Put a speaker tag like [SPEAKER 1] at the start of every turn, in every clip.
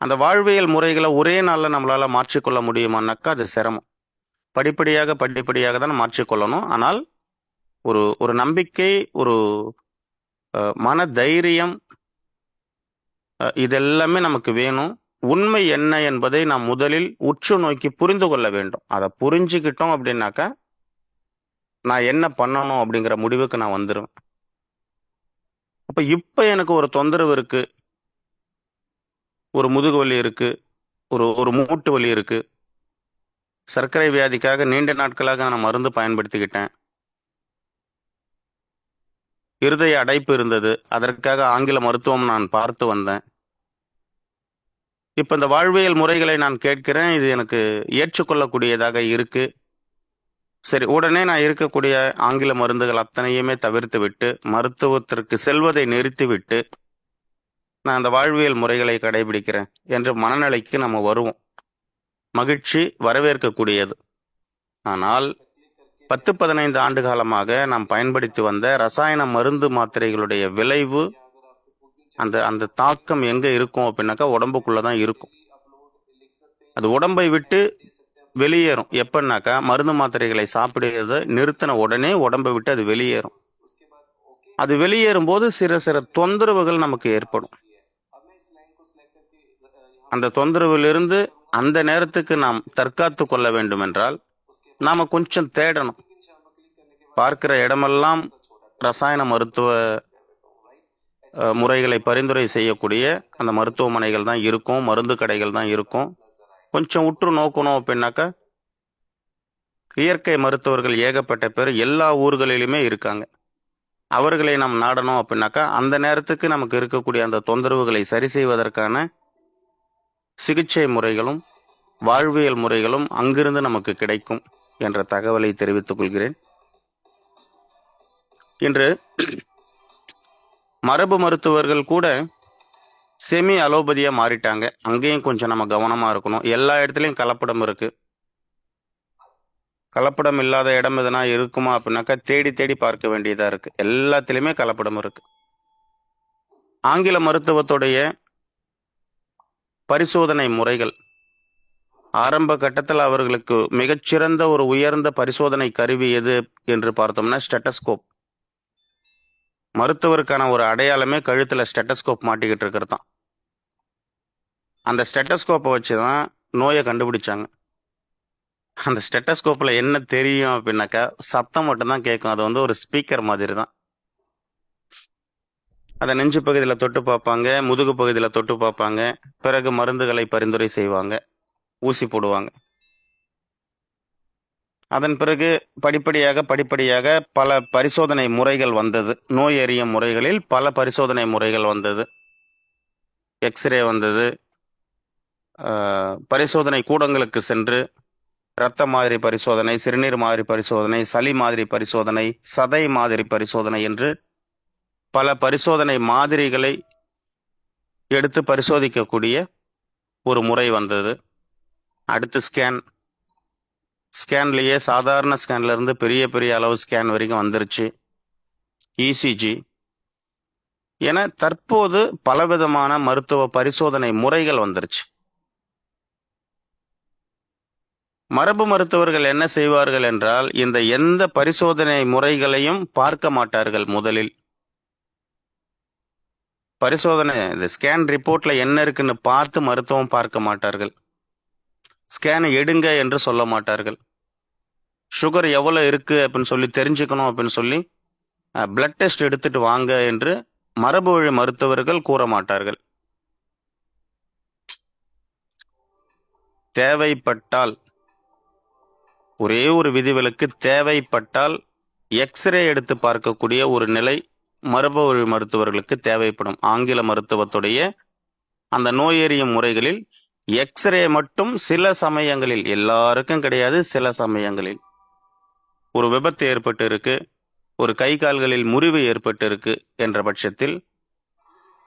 [SPEAKER 1] அந்த வாழ்வியல் முறைகளை ஒரே நாளில் நம்மளால் மாற்றிக்கொள்ள முடியுமானாக்கா அது சிரமம். படிப்படியாக படிப்படியாக தான் மாற்றிக்கொள்ளணும். ஆனால் ஒரு ஒரு நம்பிக்கை ஒரு மன தைரியம் இதெல்லாமே நமக்கு வேணும். உண்மை என்ன என்பதை நாம் முதலில் உற்று நோக்கி புரிந்து கொள்ள வேண்டும். அதை புரிஞ்சுக்கிட்டோம் அப்படின்னாக்கா நான் என்ன பண்ணணும் அப்படிங்கிற முடிவுக்கு நான் வந்துடுவேன் அப்போ இப்போ எனக்கு ஒரு தொந்தரவு இருக்கு. ஒரு முதுகு வலி இருக்குது ஒரு ஒரு மூட்டு வலி இருக்குது சர்க்கரை வியாதிக்காக நீண்ட நாட்களாக நான் மருந்து பயன்படுத்திக்கிட்டேன். இருதய அடைப்பு இருந்தது. அதற்காக ஆங்கில மருத்துவம் நான் பார்த்து வந்தேன். இப்போ இந்த வாழ்வியல் முறைகளை நான் கேட்கிறேன். இது எனக்கு ஏற்றுக்கொள்ளக்கூடியதாக இருக்கு. சரி உடனே நான் இருக்கக்கூடிய ஆங்கில மருந்துகள் அத்தனையுமே தவிர்த்து விட்டு மருத்துவத்திற்கு செல்வதை நிறுத்திவிட்டு நான் அந்த வாழ்வியல் முறைகளை கடைபிடிக்கிறேன் என்ற மனநிலைக்கு நம்ம வருவோம். மகிழ்ச்சி வரவேற்கக்கூடியது. ஆனால் பத்து பதினைந்து ஆண்டு காலமாக நாம் பயன்படுத்தி வந்த ரசாயன மருந்து மாத்திரைகளுடைய விளைவு அந்த அந்த தாக்கம் எங்க இருக்கும் அப்படின்னாக்கா உடம்புக்குள்ள தான் இருக்கும். அது உடம்பை விட்டு வெளியேறும். எப்படின்னாக்கா மருந்து மாத்திரைகளை சாப்பிடுறத நிறுத்தின உடனே உடம்பை விட்டு அது வெளியேறும். அது வெளியேறும் போது சிறு சிறு தொந்தரவுகள் நமக்கு ஏற்படும். அந்த தொந்தரவிலிருந்து அந்த நேரத்துக்கு நாம் தற்காத்து கொள்ள வேண்டும் என்றால் நாம கொஞ்சம் தேடணும். பார்க்கிற இடமெல்லாம் ரசாயன மருத்துவ முறைகளை பரிந்துரை செய்யக்கூடிய அந்த மருத்துவமனைகள் தான் இருக்கும் மருந்து கடைகள் தான் இருக்கும். கொஞ்சம் உற்று நோக்கணும் அப்படின்னாக்கா இயற்கை மருத்துவர்கள் ஏகப்பட்ட பேர் எல்லா ஊர்களிலுமே இருக்காங்க. அவர்களை நாம் நாடணும் அப்படின்னாக்கா அந்த நேரத்துக்கு நமக்கு இருக்கக்கூடிய அந்த தொந்தரவுகளை சரி செய்வதற்கான சிகிச்சை முறைகளும் வாழ்வியல் முறைகளும் அங்கிருந்து நமக்கு கிடைக்கும் என்ற தகவலை தெரிவித்துக் கொள்கிறேன். இன்று மரபு மருத்துவர்கள் கூட செமி அலோபதியா மாறிட்டாங்க. அங்கேயும் கொஞ்சம் நம்ம கவனமா இருக்கணும். எல்லா இடத்துலையும் கலப்படம் இருக்கு. கலப்படம் இல்லாத இடம் எதனா இருக்குமா அப்படின்னாக்கா தேடி தேடி பார்க்க வேண்டியதா இருக்கு. எல்லாத்துலயுமே கலப்படம் இருக்கு. ஆங்கில மருத்துவத்துடைய பரிசோதனை முறைகள். ஆரம்ப கட்டத்தில் அவர்களுக்கு மிகச்சிறந்த ஒரு உயர்ந்த பரிசோதனை கருவி எது என்று பார்த்தோம்னா ஸ்டெட்டஸ்கோப். மருத்துவருக்கான ஒரு அடையாளமே கழுத்தில் ஸ்டெட்டஸ்கோப் மாட்டிக்கிட்டு இருக்கிறது தான். அந்த ஸ்டெட்டஸ்கோப்பை வச்சு தான் நோயை கண்டுபிடிச்சாங்க. அந்த ஸ்டெட்டஸ்கோப்பில் என்ன தெரியும் அப்படின்னாக்கா சத்தம் மட்டும்தான் கேட்கும். அது வந்து ஒரு ஸ்பீக்கர் மாதிரி தான். அதை நெஞ்சு பகுதியில் தொட்டு பார்ப்பாங்க முதுகு பகுதியில் தொட்டு பார்ப்பாங்க பிறகு மருந்துகளை பரிந்துரை செய்வாங்க ஊசி போடுவாங்க. அதன் பிறகு படிப்படியாக படிப்படியாக பல பரிசோதனை முறைகள் வந்தது. நோய் அறியும் முறைகளில் பல பரிசோதனை முறைகள் வந்தது. எக்ஸ்ரே வந்தது. பரிசோதனை கூடங்களுக்கு சென்று இரத்த மாதிரி பரிசோதனை சிறுநீர் மாதிரி பரிசோதனை சளி மாதிரி பரிசோதனை சதை மாதிரி பரிசோதனை என்று பல பரிசோதனை மாதிரிகளை எடுத்து பரிசோதிக்கக்கூடிய ஒரு முறை வந்தது. அடுத்து ஸ்கேன் ஸ்கேன்லேயே சாதாரண ஸ்கேன்லேருந்து பெரிய பெரிய அளவு ஸ்கேன் வரைக்கும் வந்துருச்சு. இசிஜி என தற்போது பலவிதமான மருத்துவ பரிசோதனை முறைகள் வந்துருச்சு. மரபு மருத்துவர்கள் என்ன செய்வார்கள் என்றால் இந்த எந்த பரிசோதனை முறைகளையும் பார்க்க மாட்டார்கள் முதலில். பரிசோதனை இந்த ஸ்கேன் ரிப்போர்ட்ல என்ன இருக்குன்னு பார்த்து மருத்துவம் பார்க்க மாட்டார்கள். ஸ்கேனை எடுங்க என்று சொல்ல மாட்டார்கள். சுகர் எவ்வளோ இருக்கு அப்படின்னு சொல்லி தெரிஞ்சுக்கணும் அப்படின்னு சொல்லி பிளட் டெஸ்ட் எடுத்துட்டு வாங்க என்று மரபு வழி மருத்துவர்கள் கூற மாட்டார்கள். தேவைப்பட்டால் ஒரே ஒரு விதிவிலக்கு தேவைப்பட்டால் எக்ஸ்ரே எடுத்து பார்க்கக்கூடிய ஒரு நிலை மரபுவழி மருத்துவர்களுக்கு தேவைப்படும் ஆங்கில மருத்துவத்துடைய அந்த நோயறியும் முறைகளில் எக்ஸ்ரே மட்டும் சில சமயங்களில் எல்லாருக்கும் கிடையாது சில சமயங்களில். ஒரு விபத்து ஏற்பட்டு இருக்கு ஒரு கை கால்களில் முறிவு ஏற்பட்டு இருக்கு என்ற பட்சத்தில்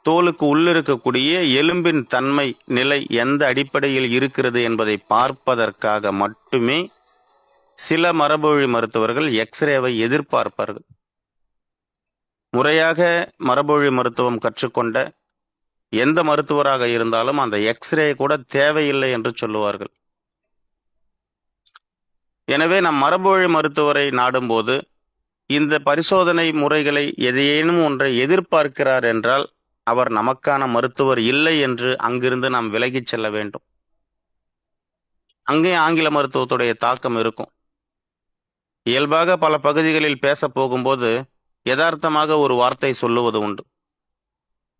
[SPEAKER 1] தோலுக்கு உள்ளிருக்கக்கூடிய எலும்பின் தன்மை நிலை எந்த அடிப்படையில் இருக்கிறது என்பதை பார்ப்பதற்காக மட்டுமே சில மரபுவழி மருத்துவர்கள் எக்ஸ்ரேவை எதிர்பார்ப்பார்கள். முறையாக மரபுவழி மருத்துவம் கற்றுக்கொண்ட எந்த மருத்துவராக இருந்தாலும் அந்த எக்ஸ்ரே கூட தேவையில்லை என்று சொல்லுவார்கள். எனவே நம் மரபுவழி மருத்துவரை நாடும்போது இந்த பரிசோதனை முறைகளை எதையேனும் ஒன்றை எதிர்பார்க்கிறார் என்றால் அவர் நமக்கான மருத்துவர் இல்லை என்று அங்கிருந்து நாம் விலகிச் செல்ல வேண்டும். அங்கே ஆங்கில மருத்துவத்துடைய தாக்கம் இருக்கும். இயல்பாக பல பகுதிகளில் பேச போகும்போது யதார்த்தமாக ஒரு வார்த்தை சொல்லுவது உண்டு.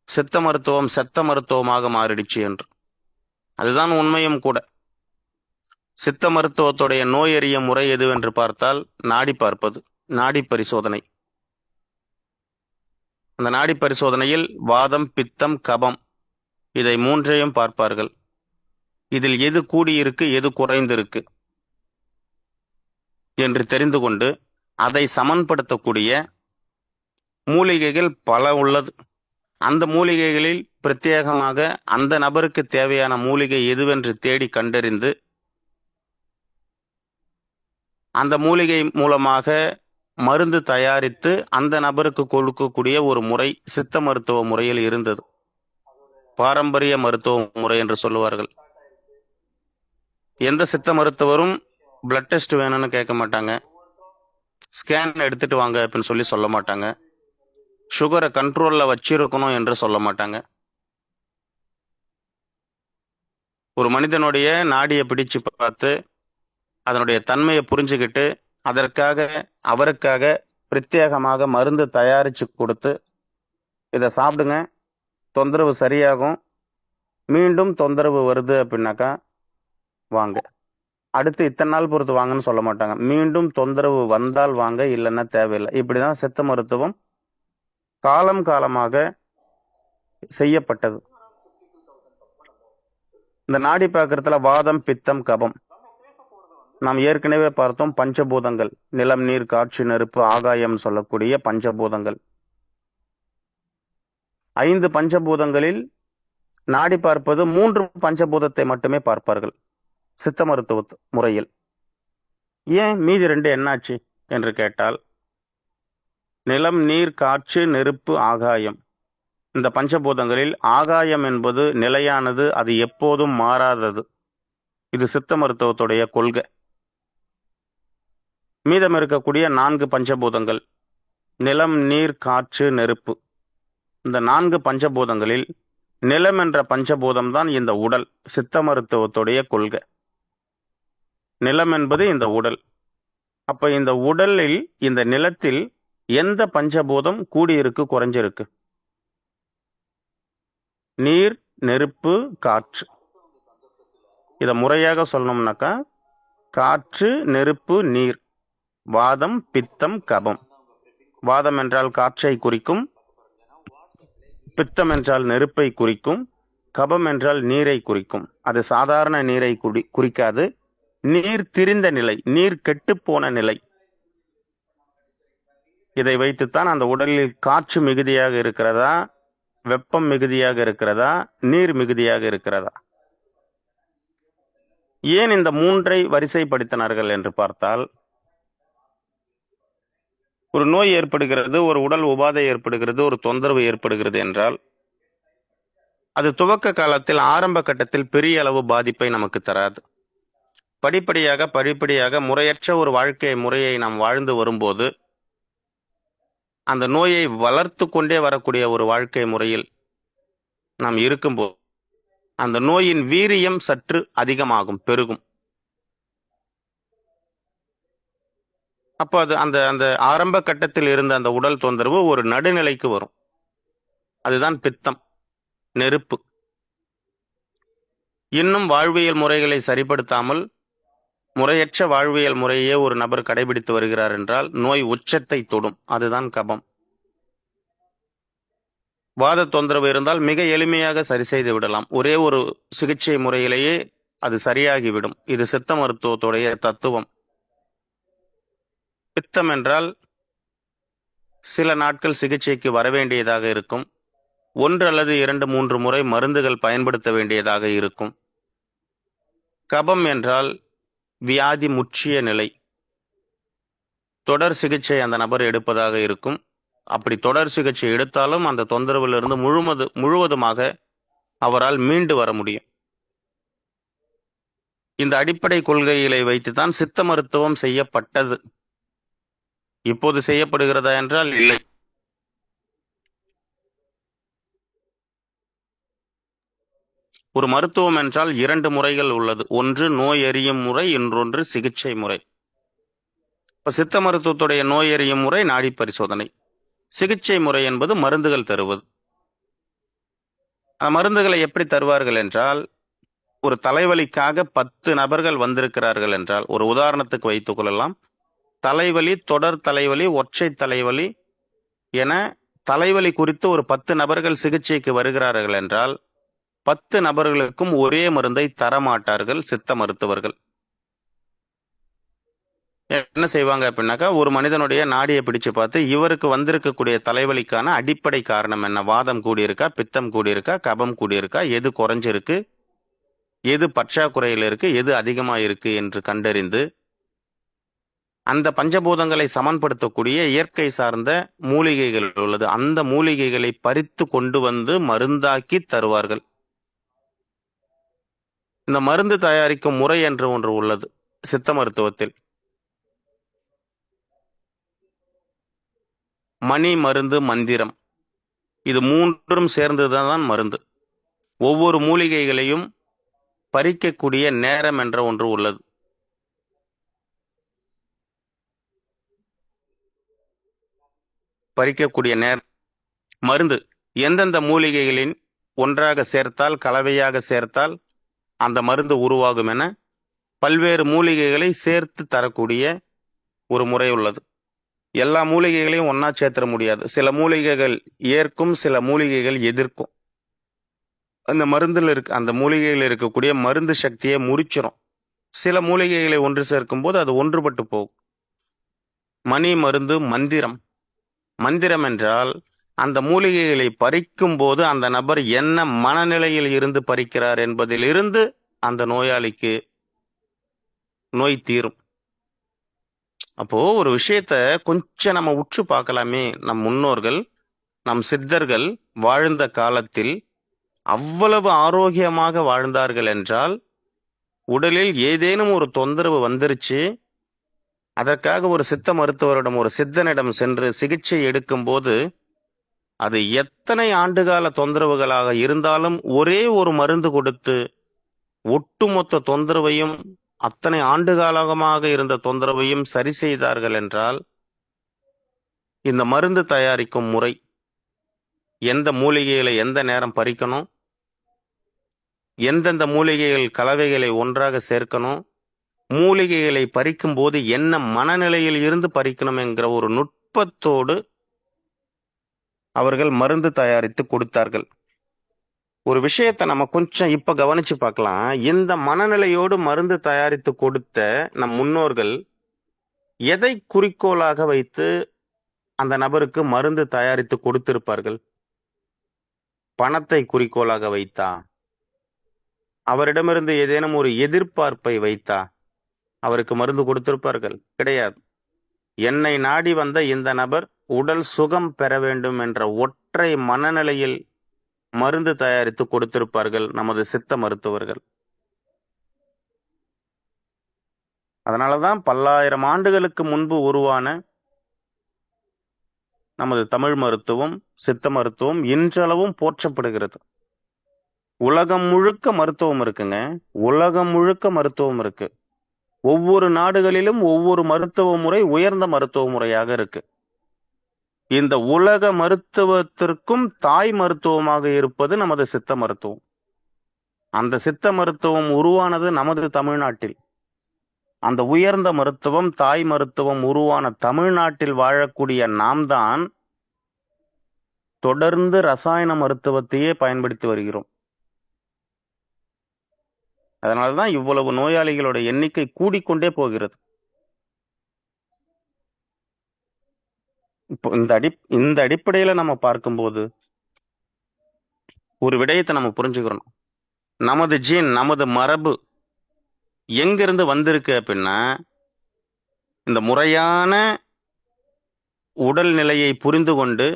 [SPEAKER 1] சித்த மருத்துவம் செத்த மருத்துவமாக மாறிடுச்சு என்று. அதுதான் உண்மையும் கூட. சித்த மருத்துவத்துடைய நோயறிய முறை எதுவென்று பார்த்தால் நாடி பார்ப்பது நாடி பரிசோதனை. அந்த நாடி பரிசோதனையில் வாதம் பித்தம் கபம் இதை மூன்றையும் பார்ப்பார்கள். இதில் எது கூடியிருக்கு எது குறைந்திருக்கு என்று தெரிந்து கொண்டு அதை சமன்படுத்தக்கூடிய மூலிகைகள் பல உள்ளது. அந்த மூலிகைகளில் பிரத்யேகமாக அந்த நபருக்கு தேவையான மூலிகை எதுவென்று தேடி கண்டறிந்து அந்த மூலிகை மூலமாக மருந்து தயாரித்து அந்த நபருக்கு கொடுக்கக்கூடிய ஒரு முறை சித்த மருத்துவ முறையில் இருந்தது. பாரம்பரிய மருத்துவ முறை என்று சொல்லுவார்கள். எந்த சித்த மருத்துவரும் பிளட் டெஸ்ட் வேணும்னு கேட்க மாட்டாங்க. ஸ்கேன் எடுத்துட்டு வாங்க அப்படின்னு சொல்லி சொல்ல மாட்டாங்க. சுகரை கண்ட்ரோலில் வச்சிருக்கணும் என்று சொல்ல மாட்டாங்க. ஒரு மனிதனுடைய நாடியை பிடிச்சு பார்த்து அதனுடைய தன்மையை புரிஞ்சுக்கிட்டு அதற்காக அவருக்காக பிரத்யேகமாக மருந்து தயாரித்து கொடுத்து இதை சாப்பிடுங்க தொந்தரவு சரியாகும் மீண்டும் தொந்தரவு வருது அப்படின்னாக்கா வாங்க. அடுத்து இத்தனை நாள் பொறுத்து வாங்கன்னு சொல்ல மாட்டாங்க. மீண்டும் தொந்தரவு வந்தால் வாங்க இல்லைன்னா தேவையில்லை. இப்படி தான் சித்த மருத்துவம் காலம் காலமாக செய்யப்பட்டது. இந்த நாடி பார்க்கறதுல வாதம் பித்தம் கபம். நாம் ஏற்கனவே பார்த்தோம் பஞ்சபூதங்கள். நிலம் நீர் காற்று நெருப்பு ஆகாயம் சொல்லக்கூடிய பஞ்சபூதங்கள். ஐந்து பஞ்சபூதங்களில் நாடி பார்ப்பது மூன்று பஞ்சபூதத்தை மட்டுமே பார்ப்பார்கள் சித்த மருத்துவ முறையில். ஏன் மீதி ரெண்டு என்னாச்சு? என்று கேட்டால் நிலம் நீர் காற்று நெருப்பு ஆகாயம். இந்த பஞ்சபூதங்களில் ஆகாயம் என்பது நிலையானது அது எப்போதும் மாறாதது. இது சித்த மருத்துவத்துடைய கொள்கை. மீதம் இருக்கக்கூடிய நான்கு பஞ்சபூதங்கள் நிலம் நீர் காற்று நெருப்பு. இந்த நான்கு பஞ்சபூதங்களில் நிலம் என்ற பஞ்சபூதம் தான் இந்த உடல் சித்த மருத்துவத்துடைய கொள்கை. நிலம் என்பது இந்த உடல். அப்ப இந்த உடலில் இந்த நிலத்தில் எந்த பஞ்சபூதம் கூடியிருக்கு குறைஞ்சிருக்கு? நீர் நெருப்பு காற்று. இத முறையாக சொல்லணும்னாக்கா காற்று நெருப்பு நீர். வாதம் பித்தம் கபம். வாதம் என்றால் காற்றை குறிக்கும் பித்தம் என்றால் நெருப்பை குறிக்கும் கபம் என்றால் நீரை குறிக்கும். அது சாதாரண நீரை குடி குறிக்காது. நீர் திரிந்த நிலை நீர் கெட்டுப்போன நிலை. இதை வைத்துத்தான் அந்த உடலில் காற்று மிகுதியாக இருக்கிறதா? வெப்பம் மிகுதியாக இருக்கிறதா? நீர் மிகுதியாக இருக்கிறதா? ஏன் இந்த மூன்றை வரிசைப்படுத்தினார்கள் என்று பார்த்தால் ஒரு நோய் ஏற்படுகிறது ஒரு உடல் உபாதை ஏற்படுகிறது ஒரு தொந்தரவு ஏற்படுகிறது என்றால் அது துவக்க காலத்தில் ஆரம்ப கட்டத்தில் பெரிய அளவு பாதிப்பை நமக்கு தராது. படிப்படியாக படிப்படியாக முறையற்ற ஒரு வாழ்க்கை முறையை நாம் வாழ்ந்து வரும்போது அந்த நோயை வளர்த்து கொண்டே வரக்கூடிய ஒரு வாழ்க்கை முறையில் நாம் இருக்கும்போது அந்த நோயின் வீரியம் சற்று அதிகமாகும் பெருகும். அப்போ அது அந்த அந்த ஆரம்ப கட்டத்தில் இருந்த அந்த உடல் தொந்தரவு ஒரு நடுநிலைக்கு வரும். அதுதான் பித்தம் நெருப்பு. இன்னும் வாழ்வியல் முறைகளை சரிப்படுத்தாமல் முறையற்ற வாழ்வியல் முறையே ஒரு நபர் கடைபிடித்து வருகிறார் என்றால் நோய் உச்சத்தை தொடும். அதுதான் கபம். வாத தொந்தரவு இருந்தால் மிக எளிமையாக சரி செய்து விடலாம். ஒரே ஒரு சிகிச்சை முறையிலேயே அது சரியாகிவிடும். இது சித்த மருத்துவத்துடைய தத்துவம். பித்தம் என்றால் சில நாட்கள் சிகிச்சைக்கு வர வேண்டியதாக இருக்கும். ஒன்று அல்லது இரண்டு மூன்று முறை மருந்துகள் பயன்படுத்த வேண்டியதாக இருக்கும். கபம் என்றால் வியாதி முற்றிய நிலை. தொடர் சிகிச்சை அந்த நபர் எடுப்பதாக இருக்கும். அப்படி தொடர் சிகிச்சை எடுத்தாலும் அந்த தொந்தரவிலிருந்து முழுமது முழுவதுமாக அவரால் மீண்டு வர முடியும். இந்த அடிப்படை கொள்கைகளை வைத்துதான் சித்த மருத்துவம் செய்யப்பட்டது. இப்போது செய்யப்படுகிறதா என்றால் இல்லை. ஒரு மருத்துவம் என்றால் இரண்டு முறைகள் உள்ளது. ஒன்று நோய் எறியும் முறை இன்னொன்று சிகிச்சை முறை. இப்போ சித்த மருத்துவத்துடைய நோய் எறியும் முறை நாடி பரிசோதனை. சிகிச்சை முறை என்பது மருந்துகள் தருவது. அந்த மருந்துகளை எப்படி தருவார்கள் என்றால் ஒரு தலைவலிக்காக பத்து நபர்கள் வந்திருக்கிறார்கள் என்றால் ஒரு உதாரணத்துக்கு வைத்துக் கொள்ளலாம். தலைவலி தொடர் தலைவலி ஒற்றை தலைவலி என தலைவலி குறித்து ஒரு பத்து நபர்கள் சிகிச்சைக்கு வருகிறார்கள் என்றால் பத்து நபர்களுக்கும் ஒரே மருந்தை தரமாட்டார்கள் சித்த மருத்துவர்கள். என்ன செய்வாங்க அப்படின்னாக்கா ஒரு மனிதனுடைய நாடியை பிடிச்சு பார்த்து இவருக்கு வந்திருக்கக்கூடிய தலைவலிக்கான அடிப்படை காரணம் என்ன? வாதம் கூடியிருக்கா? பித்தம் கூடியிருக்கா? கபம் கூடியிருக்கா? எது குறைஞ்சிருக்கு? எது பற்றாக்குறையில் இருக்கு? எது அதிகமாக இருக்கு என்று கண்டறிந்து அந்த பஞ்சபூதங்களை சமன்படுத்தக்கூடிய இயற்கை சார்ந்த மூலிகைகள் உள்ளது. அந்த மூலிகைகளை பறித்து கொண்டு வந்து மருந்தாக்கி தருவார்கள். இந்த மருந்து தயாரிக்கும் முறை என்று ஒன்று உள்ளது சித்த மருத்துவத்தில். மணி மருந்து மந்திரம். இது மூன்றும் சேர்ந்ததுதான் மருந்து. ஒவ்வொரு மூலிகைகளையும் பறிக்கக்கூடிய நேரம் என்ற ஒன்று உள்ளது. பறிக்கக்கூடிய நேரம். மருந்து எந்தெந்த மூலிகைகளின் ஒன்றாக சேர்த்தால் கலவையாக சேர்த்தால் அந்த மருந்து உருவாகும் என பல்வேறு மூலிகைகளை சேர்த்து தரக்கூடிய ஒரு முறை உள்ளது. எல்லா மூலிகைகளையும் ஒன்னா சேர்த்துட முடியாது. சில மூலிகைகள் ஏற்கும் சில மூலிகைகள் எதிர்க்கும். அந்த மருந்துல இருக்க அந்த மூலிகையில் இருக்கக்கூடிய மருந்து சக்தியை முறிச்சிடும் சில மூலிகைகளை ஒன்று சேர்க்கும் போது அது ஒன்றுபட்டு போகும். மணி மருந்து மந்திரம். மந்திரம் என்றால் அந்த மூலிகைகளை பறிக்கும் போது அந்த நபர் என்ன மனநிலையில் இருந்து பறிக்கிறார் என்பதிலிருந்து அந்த நோயாளிக்கு நோய் தீரும். அப்போ ஒரு விஷயத்த கொஞ்சம் நம்ம உற்று பார்க்கலாமே. நம் முன்னோர்கள் நம் சித்தர்கள் வாழ்ந்த காலத்தில் அவ்வளவு ஆரோக்கியமாக வாழ்ந்தார்கள் என்றால் உடலில் ஏதேனும் ஒரு தொந்தரவு வந்துருச்சு. அதற்காக ஒரு சித்த மருத்துவரிடம் ஒரு சித்தனிடம் சென்று சிகிச்சை எடுக்கும் போது அது எத்தனை ஆண்டுகால தொந்தரவுகளாக இருந்தாலும் ஒரே ஒரு மருந்து கொடுத்து ஒட்டுமொத்த தொந்தரவையும் அத்தனை ஆண்டுகாலமாக இருந்த தொந்தரவையும் சரி செய்தார்கள் என்றால் இந்த மருந்து தயாரிக்கும் முறை எந்த மூலிகைகளை எந்த நேரம் பறிக்கணும் எந்தெந்த மூலிகைகள் கலவைகளை ஒன்றாக சேர்க்கணும் மூலிகைகளை பறிக்கும் போது என்ன மனநிலையில் இருந்து பறிக்கணும் என்கிற ஒரு நுட்பத்தோடு அவர்கள் மருந்து தயாரித்து கொடுத்தார்கள். ஒரு விஷயத்தை நம்ம கொஞ்சம் இப்ப கவனிச்சு பார்க்கலாம். இந்த மனநிலையோடு மருந்து தயாரித்து கொடுத்த நம் முன்னோர்கள் எதை குறிக்கோளாக வைத்து அந்த நபருக்கு மருந்து தயாரித்து கொடுத்திருப்பார்கள்? பணத்தை குறிக்கோளாக வைத்தா? அவரிடமிருந்து ஏதேனும் ஒரு எதிர்பார்ப்பை வைத்தா? அவருக்கு மருந்து கொடுத்திருப்பார்கள்? கிடையாது. என்னை நாடி வந்த இந்த நபர் உடல் சுகம் பெற வேண்டும் என்ற ஒற்றை மனநிலையில் மருந்து தயாரித்து கொடுத்திருப்பார்கள் நமது சித்த மருத்துவர்கள். அதனாலதான் பல்லாயிரம் ஆண்டுகளுக்கு முன்பு உருவான நமது தமிழ் மருத்துவம் சித்த மருத்துவம் இன்றளவும் போற்றப்படுகிறது. உலகம் முழுக்க மருத்துவம் இருக்குங்க. உலகம் முழுக்க மருத்துவம் இருக்கு. ஒவ்வொரு நாடுகளிலும் ஒவ்வொரு மருத்துவ முறை உயர்ந்த மருத்துவ முறையாக இருக்கு. இந்த உலக மருத்துவத்திற்கும் தாய் மருத்துவமாக இருப்பது நமது சித்த மருத்துவம். அந்த சித்த மருத்துவம் உருவானது நமது தமிழ்நாட்டில். அந்த உயர்ந்த மருத்துவம் தாய் மருத்துவம் உருவான தமிழ்நாட்டில் வாழக்கூடிய நாம் தான் தொடர்ந்து ரசாயன மருத்துவத்தையே பயன்படுத்தி வருகிறோம். அதனால்தான் இவ்வளவு நோயாளிகளோட எண்ணிக்கை கூடிக்கொண்டே போகிறது. இப்போ இந்த அடி இந்த அடிப்படையில நம்ம பார்க்கும்போது ஒரு விடயத்தை நம்ம புரிஞ்சுக்கிறோம். நமது ஜீன் நமது மரபு எங்கிருந்து வந்திருக்கு அப்படின்னா இந்த முறையான உடல் நிலையை புரிந்து கொண்டு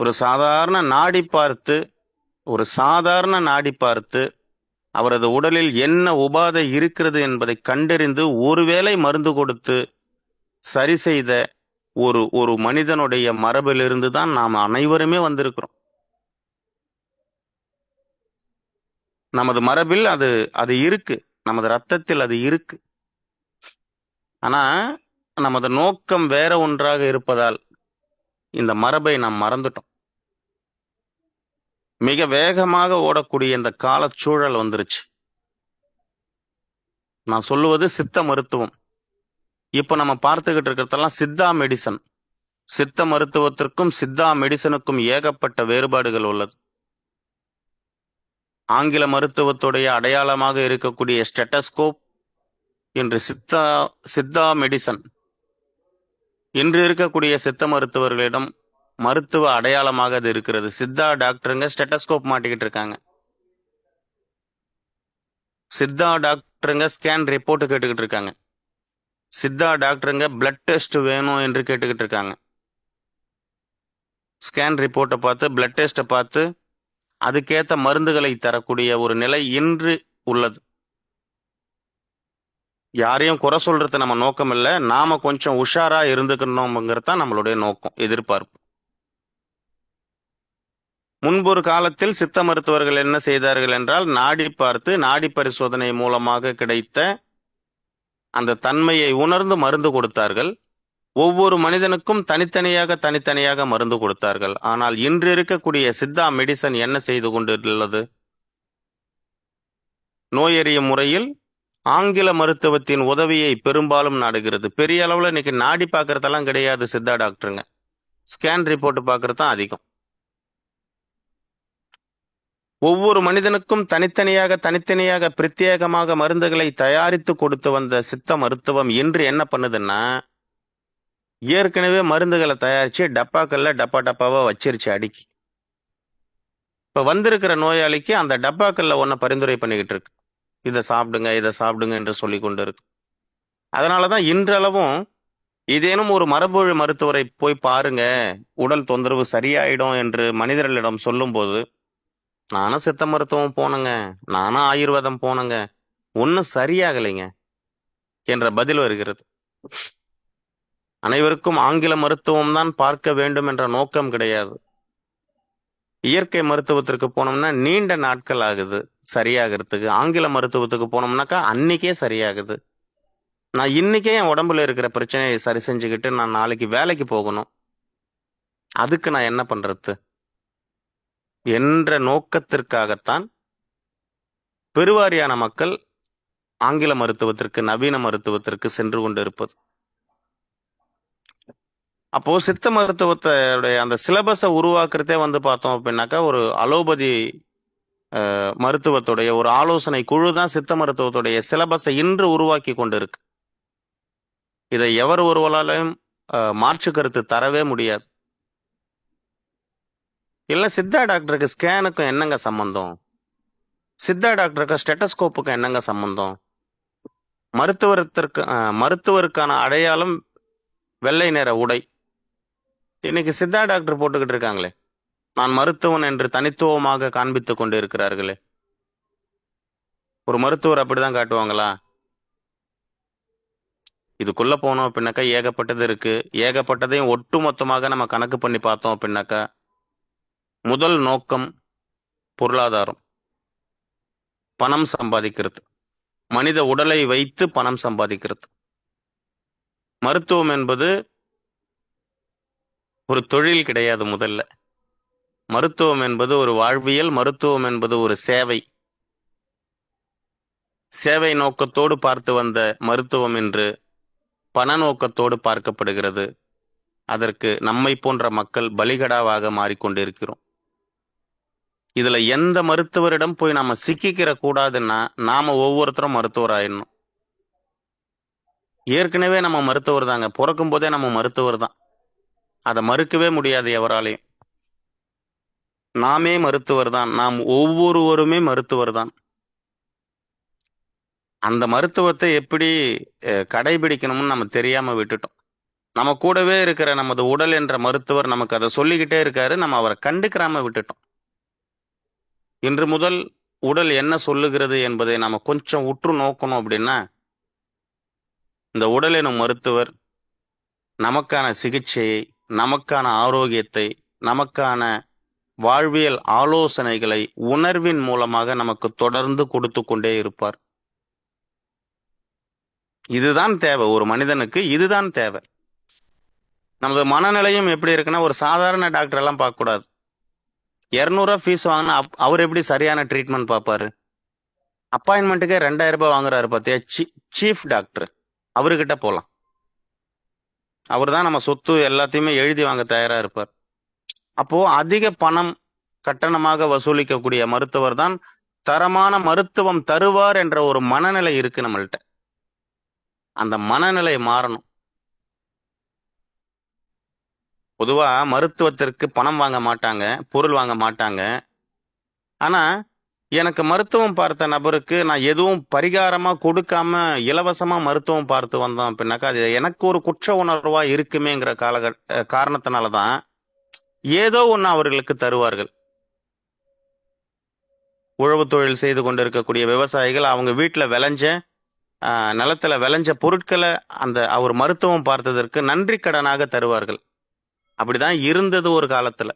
[SPEAKER 1] ஒரு சாதாரண நாடி பார்த்து ஒரு சாதாரண நாடி பார்த்து அவரது உடலில் என்ன உபாதை இருக்கிறது என்பதை கண்டறிந்து ஒருவேளை மருந்து கொடுத்து சரி செய்த ஒரு ஒரு மனிதனுடைய மரபிலிருந்து தான் நாம் அனைவருமே வந்திருக்கிறோம். நமது மரபில் அது அது இருக்கு. நமது ரத்தத்தில் அது இருக்கு. ஆனா நமது நோக்கம் வேற ஒன்றாக இருப்பதால் இந்த மரபை நாம் மறந்துட்டோம். மிக வேகமாக ஓடக்கூடிய இந்த காலச்சூழல் வந்துருச்சு. நான் சொல்லுவது சித்த மருத்துவம். இப்போ நம்ம பார்த்துக்கிட்டு இருக்கிறதெல்லாம் சித்தா மெடிசன். சித்த மருத்துவத்திற்கும் சித்தா மெடிசனுக்கும் ஏகப்பட்ட வேறுபாடுகள் உள்ளது. ஆங்கில மருத்துவத்துடைய அடையாளமாக இருக்கக்கூடிய ஸ்டெட்டஸ்கோப் இன்று சித்தா சித்தா மெடிசன். இன்று இருக்கக்கூடிய சித்த மருத்துவர்களிடம் மருத்துவ அடையாளமாக அது இருக்கிறது. சித்தா டாக்டருங்க ஸ்டெட்டஸ்கோப் மாட்டிக்கிட்டு இருக்காங்க. சித்தா டாக்டருங்க ஸ்கேன் ரிப்போர்ட் கேட்டுக்கிட்டு இருக்காங்க. சித்தா டாக்டருங்க பிளட் டெஸ்ட் வேணும் என்று கேட்டுக்கிட்டு இருக்காங்க. ஸ்கேன் ரிப்போர்ட்டை பார்த்து பிளட் டெஸ்ட்டை பார்த்து அதுக்கேற்ற மருந்துகளை தரக்கூடிய ஒரு நிலை இன்று உள்ளது. யாரையும் குறை சொல்றது நம்ம நோக்கம் இல்லை. நாம கொஞ்சம் உஷாரா இருந்துக்கணுங்கிறது தான் நம்மளுடைய நோக்கம் எதிர்பார்ப்பு. முன்பொரு காலத்தில் சித்த மருத்துவர்கள் என்ன செய்தார்கள் என்றால் நாடி பார்த்து நாடி பரிசோதனை மூலமாக கிடைத்த அந்த தன்மையை உணர்ந்து மருந்து கொடுத்தார்கள். ஒவ்வொரு மனிதனுக்கும் தனித்தனியாக தனித்தனியாக மருந்து கொடுத்தார்கள். ஆனால் இன்று இருக்கக்கூடிய சித்தா மெடிசன் என்ன செய்து கொண்டுள்ளது? நோயறியும் முறையில் ஆங்கில மருத்துவத்தின் உதவியை பெரும்பாலும் நாடுகிறது. பெரிய அளவில் இன்னைக்கு நாடி பார்க்கறதெல்லாம் கிடையாது சித்தா டாக்டருங்க. ஸ்கேன் ரிப்போர்ட் பார்க்கறது தான் அதிகம். ஒவ்வொரு மனிதனுக்கும் தனித்தனியாக தனித்தனியாக பிரத்யேகமாக மருந்துகளை தயாரித்து கொடுத்து வந்த சித்த மருத்துவம் இன்று என்ன பண்ணுதுன்னா ஏற்கனவே மருந்துகளை தயாரிச்சு டப்பாக்கள்ல டப்பா டப்பாவா வச்சிருச்சு அடுக்கி. இப்ப வந்திருக்கிற நோயாளிக்கு அந்த டப்பாக்கள்ல ஒன்ன பரிந்துரை பண்ணிக்கிட்டு இருக்கு. இதை சாப்பிடுங்க இதை சாப்பிடுங்க என்று சொல்லி கொண்டு இருக்கு அதனாலதான் இன்றளவும் ஏதேனும் ஒரு மரபொழி மருத்துவரை போய் பாருங்க உடல் தொந்தரவு சரியாயிடும் என்று மனிதர்களிடம் சொல்லும்போது நானும் சித்த மருத்துவம் போனேங்க. நானும் ஆயுர்வேதம் போனேங்க. ஒன்னும் சரியாகலைங்க. என்ற பதில் வருகிறது. அனைவருக்கும் ஆங்கில மருத்துவம் தான் பார்க்க வேண்டும் என்ற நோக்கம் கிடையாது. இயற்கை மருத்துவத்திற்கு போனோம்னா நீண்ட நாட்கள் ஆகுது சரியாகிறதுக்கு. ஆங்கில மருத்துவத்துக்கு போனோம்னாக்கா அன்னைக்கே சரியாகுது. நான் இன்னைக்கே என் உடம்புல இருக்கிற பிரச்சனையை சரி செஞ்சுக்கிட்டு நான் நாளைக்கு வேலைக்கு போகணும். அதுக்கு நான் என்ன பண்றது? என்ற நோக்கத்திற்காகத்தான் பெருவாரியான மக்கள் ஆங்கில மருத்துவத்திற்கு நவீன மருத்துவத்திற்கு சென்று கொண்டு இருப்பது அப்போ சித்த மருத்துவத்தோடைய அந்த சிலபஸை உருவாக்குறதே வந்து பார்த்தோம் அப்படின்னாக்கா ஒரு அலோபதி மருத்துவத்துடைய ஒரு ஆலோசனை குழு தான் சித்த மருத்துவத்துடைய சிலபஸை இன்று உருவாக்கி கொண்டு இருக்கு இதை எவர் ஒருவராலையும் மாற்று கருத்து தரவே முடியாது. இல்லை சித்தா டாக்டருக்கு ஸ்கேனுக்கும் என்னங்க சம்மந்தம் சித்தா டாக்டருக்கு ஸ்டெட்டஸ்கோப்புக்கும் என்னங்க சம்மந்தம் மருத்துவத்திற்கு மருத்துவருக்கான அடையாளம் வெள்ளை நிற உடை. இன்னைக்கு சித்தா டாக்டர் போட்டுக்கிட்டு இருக்காங்களே. நான் மருத்துவன் என்று தனித்துவமாக காண்பித்து கொண்டு இருக்கிறார்களே ஒரு மருத்துவர் அப்படிதான் காட்டுவாங்களா? இதுக்குள்ள போனோம் அப்படின்னாக்கா ஏகப்பட்டது இருக்கு. ஏகப்பட்டதையும் ஒட்டுமொத்தமாக நம்ம கணக்கு பண்ணி பார்த்தோம் அப்படின்னாக்கா முதல் நோக்கம் பொருளாதாரம். பணம் சம்பாதிக்கிறது. மனித உடலை வைத்து பணம் சம்பாதிக்கிறது. மருத்துவம் என்பது ஒரு தொழில் கிடையாது முதல்ல. மருத்துவம் என்பது ஒரு வாழ்வியல் மருத்துவம் என்பது ஒரு சேவை. சேவை நோக்கத்தோடு பார்த்து வந்த மருத்துவம் இன்று பண நோக்கத்தோடு பார்க்கப்படுகிறது. அதற்கு நம்மை போன்ற மக்கள் பலிகடாவாக மாறிக்கொண்டிருக்கிறோம். இதுல எந்த மருத்துவரிடம் போய் நாம சிக்கிக்கிற கூடாதுன்னா நாம ஒவ்வொருத்தரும் மருத்துவர் ஆயிடணும் ஏற்கனவே நம்ம மருத்துவர் தாங்க. பிறக்கும் போதே நம்ம மருத்துவர் தான். அதை மறுக்கவே முடியாது எவராலையும். நாமே மருத்துவர் தான். நாம் ஒவ்வொருவருமே மருத்துவர் தான். அந்த மருத்துவத்தை எப்படி கடைபிடிக்கணும்னு நம்ம தெரியாம விட்டுட்டோம். நம்ம கூடவே இருக்கிற நமது உடல் என்ற மருத்துவர் நமக்கு அதை சொல்லிக்கிட்டே இருக்காரு. நம்ம அவரை கண்டுக்கிறாம விட்டுட்டோம். இன்று முதல் உடல் என்ன சொல்லுகிறது என்பதை நாம கொஞ்சம் உற்று நோக்கணும் அப்படின்னா இந்த உடல் எனும் மருத்துவர் நமக்கான சிகிச்சையை நமக்கான ஆரோக்கியத்தை நமக்கான வாழ்வியல் ஆலோசனைகளை உணர்வின் மூலமாக நமக்கு தொடர்ந்து கொடுத்து கொண்டே இருப்பார். இதுதான் தேவை. ஒரு மனிதனுக்கு இதுதான் தேவை. நமது மனநிலையும் எப்படி இருக்குன்னா ஒரு சாதாரண டாக்டர் எல்லாம் பார்க்கக்கூடாது இரநூறுவா ஃபீஸ் வாங்கினா அவர் எப்படி சரியான ட்ரீட்மெண்ட் பார்ப்பாரு? அப்பாயின்மெண்ட்டுக்கே ரெண்டாயிரம் ரூபாய் வாங்குறாரு பார்த்தியா சீஃப் டாக்டர் அவர்கிட்ட போகலாம் அவர் தான் நம்ம சொத்து எல்லாத்தையுமே எழுதி வாங்க தயாரா இருப்பார். அப்போ அதிக பணம் கட்டணமாக வசூலிக்கக்கூடிய மருத்துவர் தான் தரமான மருத்துவம் தருவார் என்ற ஒரு மனநிலை இருக்கு நம்மள்ட்ட. அந்த மனநிலை மாறணும். பொதுவா மருத்துவத்திற்கு பணம் வாங்க மாட்டாங்க பொருள் வாங்க மாட்டாங்க. ஆனா எனக்கு மருத்துவம் பார்த்த நபருக்கு நான் எதுவும் பரிகாரமா கொடுக்காம இலவசமா மருத்துவம் பார்த்து வந்தோம் அப்படின்னாக்கா அது எனக்கு ஒரு குற்ற உணர்வா இருக்குமேங்கிற காலகட்ட அஹ் காரணத்தினாலதான் ஏதோ ஒன்று அவர்களுக்கு தருவார்கள். உழவு தொழில் செய்து கொண்டிருக்கக்கூடிய விவசாயிகள் அவங்க வீட்டில் விளைஞ்ச நிலத்துல விளைஞ்ச பொருட்களை அந்த அவர் மருத்துவம் பார்த்ததற்கு நன்றி கடனாக தருவார்கள். அப்படிதான் இருந்தது ஒரு காலத்துல.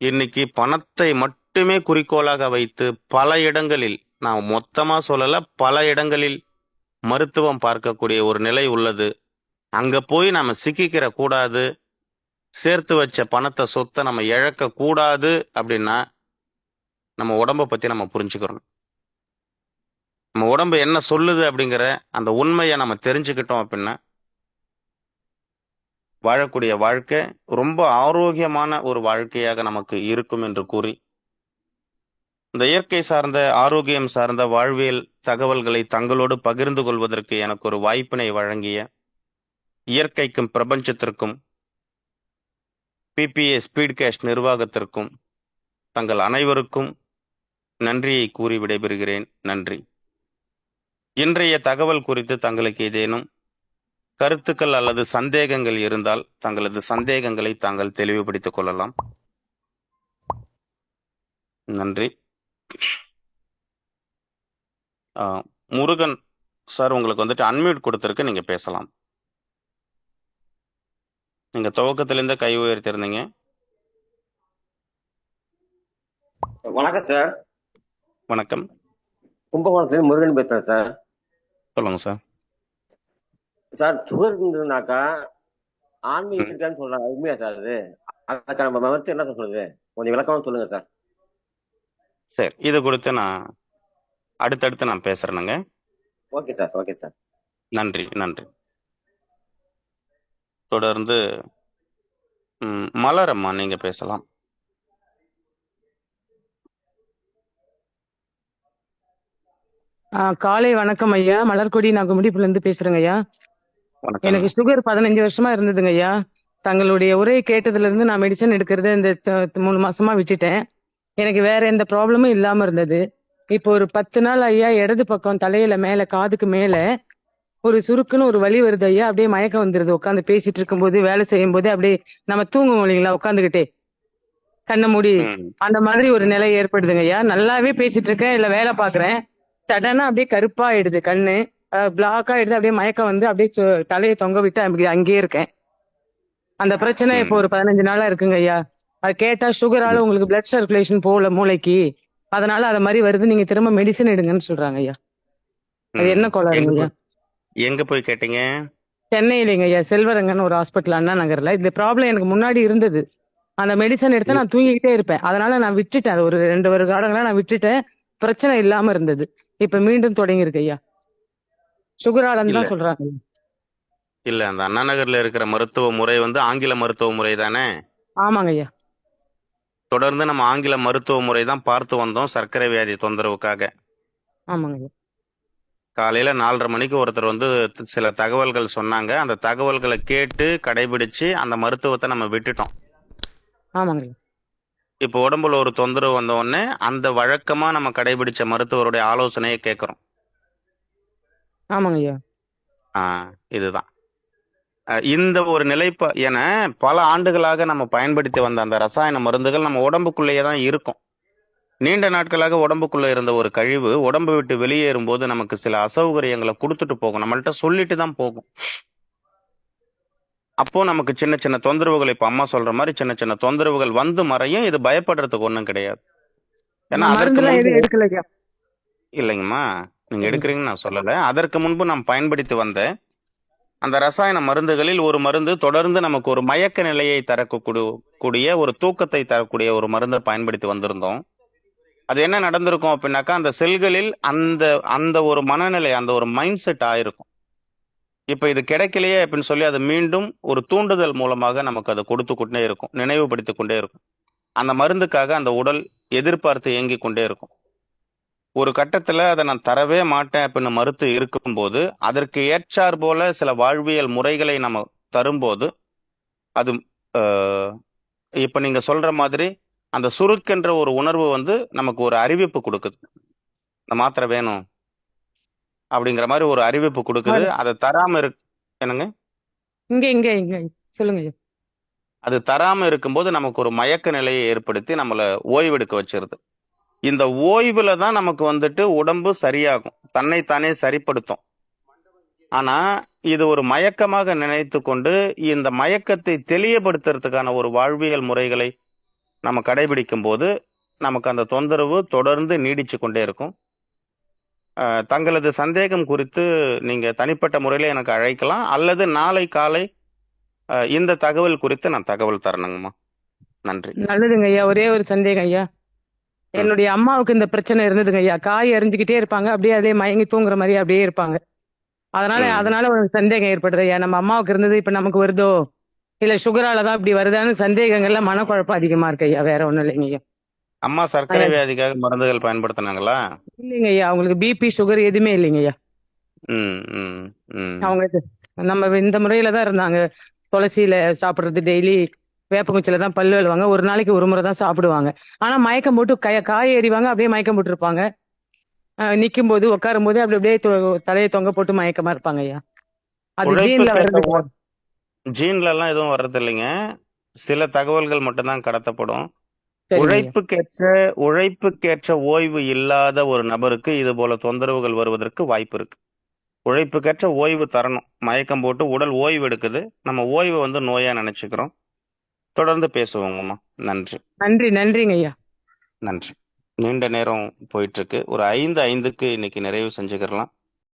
[SPEAKER 1] இன்னைக்கு பணத்தை மட்டுமே குறிக்கோளாக வைத்து பல இடங்களில் நான் மொத்தமா சொல்லல பல இடங்களில் மருத்துவம் பார்க்கக்கூடிய ஒரு நிலை உள்ளது. அங்க போய் நாம சிக்கிக்கிற கூடாது. சேர்த்து வச்ச பணத்தை சொத்தை நம்ம இழக்க கூடாது அப்படின்னா நம்ம உடம்ப பத்தி நம்ம புரிஞ்சுக்கிறோம் நம்ம உடம்பு என்ன சொல்லுது அப்படிங்கிற அந்த உண்மையை நம்ம தெரிஞ்சுக்கிட்டோம் அப்படின்னா வாழக்கூடிய வாழ்க்கை ரொம்ப ஆரோக்கியமான ஒரு வாழ்க்கையாக நமக்கு இருக்கும் என்று கூறி இந்த இயற்கை சார்ந்த ஆரோக்கியம் சார்ந்த வாழ்வியல் தகவல்களை தங்களோடு பகிர்ந்து கொள்வதற்கு எனக்கு ஒரு வாய்ப்பினை வழங்கிய இயற்கைக்கும் பிரபஞ்சத்திற்கும் பிபிஏ ஸ்பீட் கேஷ் நிர்வாகத்திற்கும் தங்கள் அனைவருக்கும் நன்றியை கூறி விடைபெறுகிறேன். நன்றி. இன்றைய தகவல் குறித்து தங்களுக்கு ஏதேனும் கருத்துக்கள் அல்லது சந்தேகங்கள் இருந்தால் தங்களது சந்தேகங்களை தாங்கள் தெளிவுபடுத்திக் கொள்ளலாம். நன்றி. முருகன் சார் உங்களுக்கு வந்துட்டு அன்மியூட் கொடுத்துருக்கு நீங்க பேசலாம். நீங்க துவக்கத்திலிருந்தே கை உயர்த்திருந்தீங்க.
[SPEAKER 2] வணக்கம் சார்.
[SPEAKER 1] வணக்கம்.
[SPEAKER 2] கும்பகோணத்துல முருகன் பேசுறேன் சார்.
[SPEAKER 1] சொல்லுங்க சார்.
[SPEAKER 2] சார் சுகர் இருந்ததுனாக்கா ஆன்மீகம் இருக்கான்னு சொல்றாங்க உண்மையா சார் அது? அதுக்கான நம்ம மருத்துவம் என்ன சார் சொல்லுது? கொஞ்சம் விளக்கமா சொல்லுங்க சார்.
[SPEAKER 1] சரி இது குறித்து நான் அடுத்தடுத்து நான் பேசுறேனுங்க.
[SPEAKER 2] Okay sir okay sir.
[SPEAKER 1] நன்றி நன்றி. தொடர்ந்து ம், மலரம்மா நீங்க பேசலாம்.
[SPEAKER 3] ஆ, காலை வணக்கம் ஐயா. மலர்கொடி நாகமுடிப்புல இருந்து பேசுறேங்க ஐயா.
[SPEAKER 1] வணக்கம்.
[SPEAKER 3] எனக்கு சுகர் பதினஞ்சு வருஷமா இருந்ததுங்க ஐயா. தங்களுடைய உரையை கேட்டதுல இருந்து நான் மெடிசன் எடுக்கிறத இந்த மூணு மாசமா விட்டுட்டேன். எனக்கு வேற எந்த ப்ராப்ளமும் இல்லாம இருந்தது. இப்போ ஒரு பத்து நாள் ஐயா இடது பக்கம் தலையில மேல காதுக்கு மேல ஒரு சுருக்குன்னு ஒரு வலி வருது ஐயா. அப்படியே மயக்கம் வந்துருது. உட்காந்து பேசிட்டு இருக்கும்போது வேலை செய்யும் போது அப்படியே நம்ம தூங்குவோம் இல்லைங்களா? உட்காந்துக்கிட்டே கண்ணை மூடி அந்த மாதிரி ஒரு நிலை ஏற்படுதுங்க ஐயா. நல்லாவே பேசிட்டு இருக்கேன் இல்ல வேலை பாக்குறேன் சடனா அப்படியே கருப்பா ஆயிடுது கண்ணு. பிளாக் ஆயிடுது அப்படியே மயக்கம் வந்து அப்படியே தலையை தொங்க விட்டு அங்கேயே இருக்கேன். அந்த பிரச்சனை இப்போ ஒரு பதினஞ்சு நாளா இருக்குங்க ஐயா. அது கேட்டா சுகரால உங்களுக்கு பிளட் சர்க்குலேஷன் போகல மூளைக்கு. அதனால அது மாதிரி வருது நீங்க திரும்ப மெடிசன் எடுங்கன்னு சொல்றாங்க ஐயா. அது. என்ன கோளாறுங்க
[SPEAKER 1] எங்க போய் கேட்டீங்க?
[SPEAKER 3] சென்னையிலங்க ஐயா செல்வரங்கன்னு ஒரு ஹாஸ்பிட்டல் அண்ணா நகர்ல. இந்த ப்ராப்ளம் எனக்கு முன்னாடி இருந்தது. அந்த மெடிசன் எடுத்தா நான் தூங்கிக்கிட்டே இருப்பேன். அதனால நான் விட்டுட்டேன். அது ஒரு ரெண்டு ஒரு காலங்களா நான் விட்டுட்டேன். பிரச்சனை இல்லாம இருந்தது. இப்ப மீண்டும் தொடங்கி இருக்கு ஐயா. சுகராலன்னு தான் சொல்றாங்க.
[SPEAKER 1] இல்ல அந்த அண்ணா நகர்ல இருக்கிற மருத்துவ முறை வந்து ஆங்கில மருத்துவ முறை தானே?
[SPEAKER 3] ஆமாங்க ஐயா.
[SPEAKER 1] தொடர்ந்து நம்ம ஆங்கில மருத்துவ முறை தான் பார்த்து வந்தோம் சர்க்கரை வியாதி தொந்தரவுக்காக.
[SPEAKER 3] ஆமாங்க
[SPEAKER 1] காலையில நாலரை மணிக்கு ஒருத்தர் வந்து சில தகவல்கள் சொன்னாங்க. அந்த தகவல்களை கேட்டு கடைபிடிச்சு அந்த மருத்துவத்தை நம்ம விட்டுட்டோம்.
[SPEAKER 3] ஆமாங்க
[SPEAKER 1] இப்போ உடம்புல ஒரு தொந்தரவு வந்த உடனே அந்த வழக்கமா நம்ம கடைபிடிச்ச மருத்துவருடைய ஆலோசனையை கேட்கிறோம்
[SPEAKER 3] ஆமாங்க ஐயா
[SPEAKER 1] ஆ இதுதான். இந்த ஒரு நிலைப்ப என பல ஆண்டுகளாக நம்ம பயன்படுத்தி வந்த அந்த ரசாயன மருந்துகள் நம்ம உடம்புக்குள்ளேயே தான் இருக்கும். நீண்ட நாட்களாக உடம்புக்குள்ள இருந்த ஒரு கழிவு உடம்பை விட்டு வெளியேறும் போது நமக்கு சில அசௌகரியங்களை கொடுத்துட்டு போகும். நம்மள்ட்ட சொல்லிட்டு தான் போகும். அப்போ நமக்கு சின்ன சின்ன தொந்தரவுகள் இப்ப அம்மா சொல்ற மாதிரி சின்ன சின்ன தொந்தரவுகள் வந்து மறையும். இது பயப்படுறதுக்கு ஒண்ணும் கிடையாது. ஏன்னா இல்லைங்கம்மா. நீங்க எடுக்கிறீங்கன்னு நான் சொல்லல. அதற்கு முன்பு நாம் பயன்படுத்தி வந்த அந்த ரசாயன மருந்துகளில் ஒரு மருந்து தொடர்ந்து நமக்கு ஒரு மயக்க நிலையை தரக்கூடிய கூடிய ஒரு தூக்கத்தை தரக்கூடிய ஒரு மருந்தை பயன்படுத்தி வந்திருந்தோம். அது என்ன நடந்திருக்கும் அப்படின்னாக்கா அந்த செல்களில் அந்த அந்த ஒரு மனநிலை அந்த ஒரு மைண்ட் செட் ஆயிருக்கும். இப்ப இது கிடைக்கலையே அப்படின்னு சொல்லி அது மீண்டும் ஒரு தூண்டுதல் மூலமாக நமக்கு அதை கொடுத்து கொண்டே இருக்கும் நினைவுபடுத்திக் கொண்டே இருக்கும். அந்த மருந்துக்காக அந்த உடல் எதிர்பார்த்து இயங்கிக் கொண்டே இருக்கும். ஒரு கட்டத்துல அதை நான் தரவே மாட்டேன் அப்படின்னு மறுத்து இருக்கும்போது அதற்கு ஏற்றார் போல சில வாழ்வியல் முறைகளை நம்ம தரும்போது அது இப்ப நீங்க சொல்ற மாதிரி அந்த சுருக்கென்ற ஒரு உணர்வு வந்து நமக்கு ஒரு அறிவிப்பு கொடுக்குது. இந்த மாத்திரை வேணும் அப்படிங்கிற மாதிரி ஒரு அறிவிப்பு கொடுக்குது. அதை தராம இருக்கு என்னங்க?
[SPEAKER 3] இங்க இங்க இங்க சொல்லுங்க
[SPEAKER 1] அது தராம இருக்கும்போது நமக்கு ஒரு மயக்க நிலையை ஏற்படுத்தி நம்மள ஓய்வெடுக்க வச்சிருது. இந்த ஓய்வில் தான் நமக்கு வந்துட்டு உடம்பு சரியாகும். தன்னைத்தானே சரிப்படுத்தும். ஆனா இது ஒரு மயக்கமாக நினைத்து கொண்டு இந்த மயக்கத்தை தெளியப்படுத்துறதுக்கான ஒரு வாழ்வியல் முறைகளை நம்ம கடைபிடிக்கும் போது நமக்கு அந்த தொந்தரவு தொடர்ந்து நீடிச்சு கொண்டே இருக்கும் தங்களது சந்தேகம் குறித்து நீங்க தனிப்பட்ட முறையில் எனக்கு அழைக்கலாம். அல்லது நாளை காலை இந்த தகவல் குறித்து நான் தகவல் தரணுங்கம்மா. நன்றி.
[SPEAKER 3] நல்லதுங்க ஐயா ஒரே ஒரு சந்தேகம் ஐயா என்னுடைய அம்மாவுக்கு இந்த பிரச்சனை இருந்ததுங்க ஐயா. காய் எரிஞ்சுக்கிட்டே இருப்பாங்க. அப்படியே அதே மயங்கி தூங்குற மாதிரி அப்படியே இருப்பாங்க. அதனால. அதனால ஒரு சந்தேகம் ஏற்படுது ஐயா. நம்ம அம்மாவுக்கு இருந்தது இப்ப நமக்கு வருதோ? இல்ல சுகரால தான் இப்படி வருதான்னு சந்தேகங்கள்ல மனக்குழப்பம் அதிகமா இருக்கு ஐயா. வேற ஒண்ணும் இல்லைங்க ஐயா.
[SPEAKER 1] அம்மா சர்க்கரை. வியாதிக்காக மருந்துகள் பயன்படுத்தினாங்களா?
[SPEAKER 3] இல்லைங்க ஐயா. அவங்களுக்கு பிபி சுகர் எதுவுமே இல்லைங்க ஐயா. அவங்களுக்கு நம்ம இந்த முறையில தான் இருந்தாங்க. துளசியில சாப்பிடுறது டெய்லி. வேப்பங்குச்சில தான் பல்லு வழுவாங்க ஒரு நாளைக்கு ஒரு முறை தான் சாப்பிடுவாங்க. ஆனா மயக்கம் போட்டு கய காய எறிவாங்க அப்படியே மயக்கம் போட்டுருப்பாங்க. நிக்கும் போது உட்காரும் போது அப்படி அப்படியே தலையை தொங்க போட்டு மயக்கமா இருப்பாங்க ஐயா. அது ஜீன்ல
[SPEAKER 1] ஜீன்ல எல்லாம் எதுவும் வர்றது இல்லைங்க சில தகவல்கள் மட்டும்தான் கடத்தப்படும். உழைப்புக்கேற்ற உழைப்புக்கேற்ற ஓய்வு இல்லாத ஒரு நபருக்கு இது போல தொந்தரவுகள் வருவதற்கு வாய்ப்பு இருக்கு. உழைப்புக்கேற்ற ஓய்வு தரணும். மயக்கம் போட்டு உடல் ஓய்வு எடுக்குது. நம்ம ஓய்வை வந்து நோயா நினைச்சுக்கிறோம். தொடர்ந்து பேசுவோங்கம்மா. நன்றி.
[SPEAKER 3] நன்றி நன்றிங்க ஐயா.
[SPEAKER 1] நன்றி. நீண்ட நேரம் போயிட்டு இருக்கு ஒரு ஐந்து ஐந்துக்கு இன்னைக்கு நிறைவு செஞ்சுக்கிறலாம்.